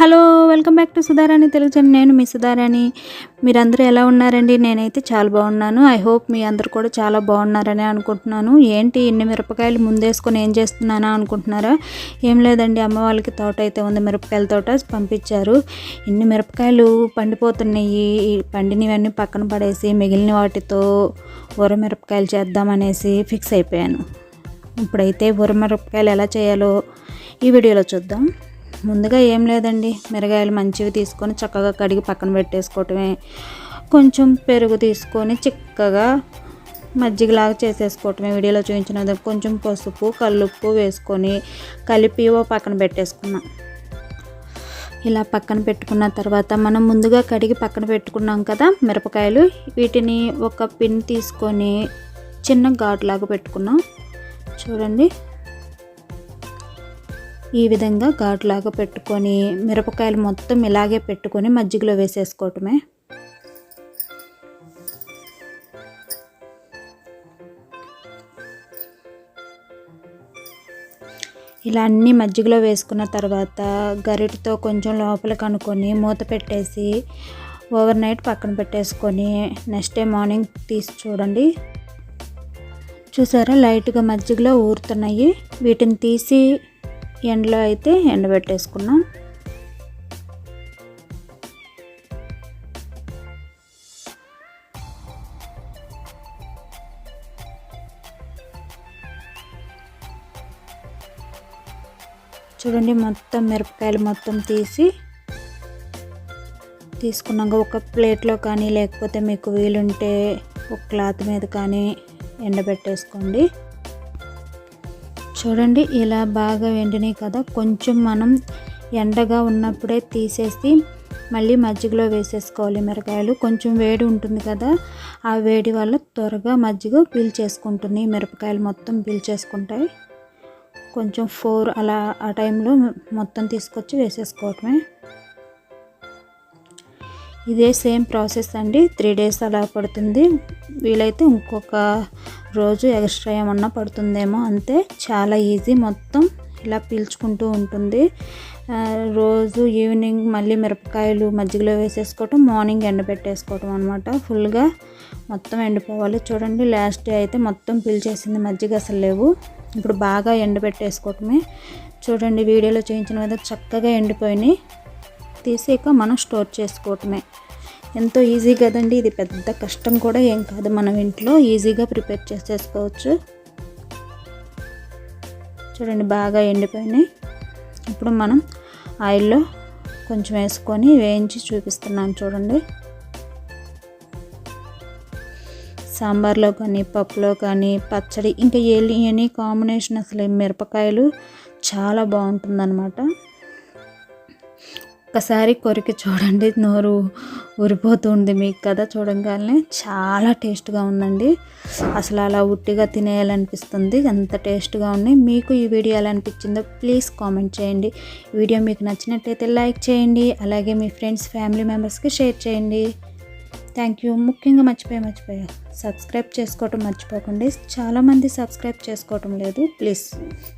Hello welcome back to Sudharani Telugu channel. నేను మీ సుధారాణి. మీరందరూ ఎలా ఉన్నారండి? నేనైతే చాలా బాగున్నాను. ఐ హోప్ మీ అందరు కూడా చాలా బాగున్నారని అనుకుంటున్నాను. ఏంటి ఇన్ని మిరపకాయలు ముందేసుకొని ఏం చేస్తున్నానా అనుకుంటున్నారా? ఏం లేదండి అమ్మ వాళ్ళకి తోట అయితే ఉంది మిరపకాయల తోట పంపించారు. ఇన్ని మిరపకాయలు పండిపోతున్నాయి. ఈ పండినవన్నీ పక్కన పడేసి మిగిలిన వాటితో ఊర మిరపకాయలు చేద్దామనేసి ఫిక్స్ అయిపోయాను. ఇప్పుడైతే ఊర మిరపకాయలు ఎలా చేయాలో ఈ వీడియోలో చూద్దాం. ముందుగా ఏం లేదండి. మిరగాయలు మంచివి తీసుకొని చక్కగా కడిగి పక్కన పెట్టేసుకోవటమే. కొంచెం పెరుగు తీసుకొని చిక్కగా మజ్జిగలాగా చేసేసుకోవటమే వీడియోలో చూపించిన కొంచెం పసుపు కల్లుప్పు వేసుకొని కలిపి ఓ పక్కన పెట్టేసుకున్నాం. ఇలా పక్కన పెట్టుకున్న తర్వాత మనం ముందుగా కడిగి పక్కన పెట్టుకున్నాం కదా మిరపకాయలు. వీటిని ఒక పిన్ తీసుకొని చిన్న ఘాట్లాగా పెట్టుకున్నాం. చూడండి. ఈ విధంగా ఘాటులాగా పెట్టుకొని మిరపకాయలు మొత్తం ఇలాగే పెట్టుకొని మజ్జిగలో వేసేసుకోవటమే. ఇలా అన్నీ మజ్జిగలో వేసుకున్న తర్వాత గరిటతో కొంచెం లోపలికి అనుకొని మూత పెట్టేసి ఓవర్ నైట్ పక్కన పెట్టేసుకొని నెక్స్ట్ డే మార్నింగ్ తీసి చూడండి. చూసారా? లైట్గా మజ్జిగలో ఊరుతున్నాయి. వీటిని తీసి ఎండలో అయితే ఎండబెట్టేసుకున్నాం. చూడండి మొత్తం మిరపకాయలు మొత్తం తీసి తీసుకున్నాక ఒక ప్లేట్లో కానీ లేకపోతే మీకు వీలుంటే ఒక క్లాత్ మీద కానీ ఎండబెట్టేసుకోండి. చూడండి ఇలా బాగా వెండినాయి కదా. కొంచెం మనం ఎండగా ఉన్నప్పుడే తీసేసి మళ్ళీ మజ్జిగలో వేసేసుకోవాలి మిరకాయలు కొంచెం వేడి ఉంటుంది కదా ఆ వేడి వల్ల త్వరగా మజ్జిగ పీల్చేసుకుంటుంది. మిరపకాయలు మొత్తం పీల్చేసుకుంటాయి. కొంచెం ఫోర్ అలా ఆ టైంలో మొత్తం తీసుకొచ్చి వేసేసుకోవటమే. ఇదే సేమ్ ప్రాసెస్ అండి. త్రీ డేస్ అలా పడుతుంది. వీలైతే ఇంకొక రోజు ఎక్స్ట్రా ఏమన్నా పడుతుందేమో అంతే. చాలా ఈజీ మొత్తం ఇలా పీల్చుకుంటూ ఉంటుంది. రోజు ఈవినింగ్ మళ్ళీ మిరపకాయలు మజ్జిగలో వేసేసుకోవటం మార్నింగ్ ఎండబెట్టేసుకోవటం అనమాట ఫుల్గా మొత్తం ఎండిపోవాలి. చూడండి లాస్ట్ డే అయితే మొత్తం పీల్చేసింది మజ్జిగ అసలు లేవు. ఇప్పుడు బాగా ఎండబెట్టేసుకోవటమే. చూడండి వీడియోలో చేయించిన విధంగా చక్కగా ఎండిపోయినాయి. తీసాక మనం స్టోర్ చేసుకోవటమే. ఎంతో ఈజీ కదండి ఇది పెద్ద కష్టం కూడా ఏం కాదు. మనం ఇంట్లో ఈజీగా ప్రిపేర్ చేసేసుకోవచ్చు చూడండి బాగా ఎండిపోయినాయి. ఇప్పుడు మనం ఆయిల్లో కొంచెం వేసుకొని వేయించి చూపిస్తున్నాను చూడండి. సాంబార్లో కానీ పప్పులో కానీ పచ్చడి ఇంకా ఎనీ కాంబినేషన్ అసలు మిరపకాయలు చాలా బాగుంటుందన్నమాట. ఒక్కసారి కొరికి చూడండి నోరు ఊరిపోతుంది మీకు కదా చూడంగానే చాలా టేస్ట్గా ఉందండి. అసలు అలా ఉట్టిగా తినేయాలనిపిస్తుంది అంత టేస్ట్గా ఉంది మీకు ఈ వీడియో ఎలా అనిపించిందో ప్లీజ్ కామెంట్ చేయండి. వీడియో మీకు నచ్చినట్టయితే లైక్ చేయండి అలాగే మీ ఫ్రెండ్స్ ఫ్యామిలీ మెంబర్స్కి షేర్ చేయండి. Thank you. ముఖ్యంగా మర్చిపోయి మర్చిపోయా సబ్స్క్రైబ్ చేసుకోవటం మర్చిపోకండి. చాలామంది సబ్స్క్రైబ్ చేసుకోవటం లేదు. ప్లీజ్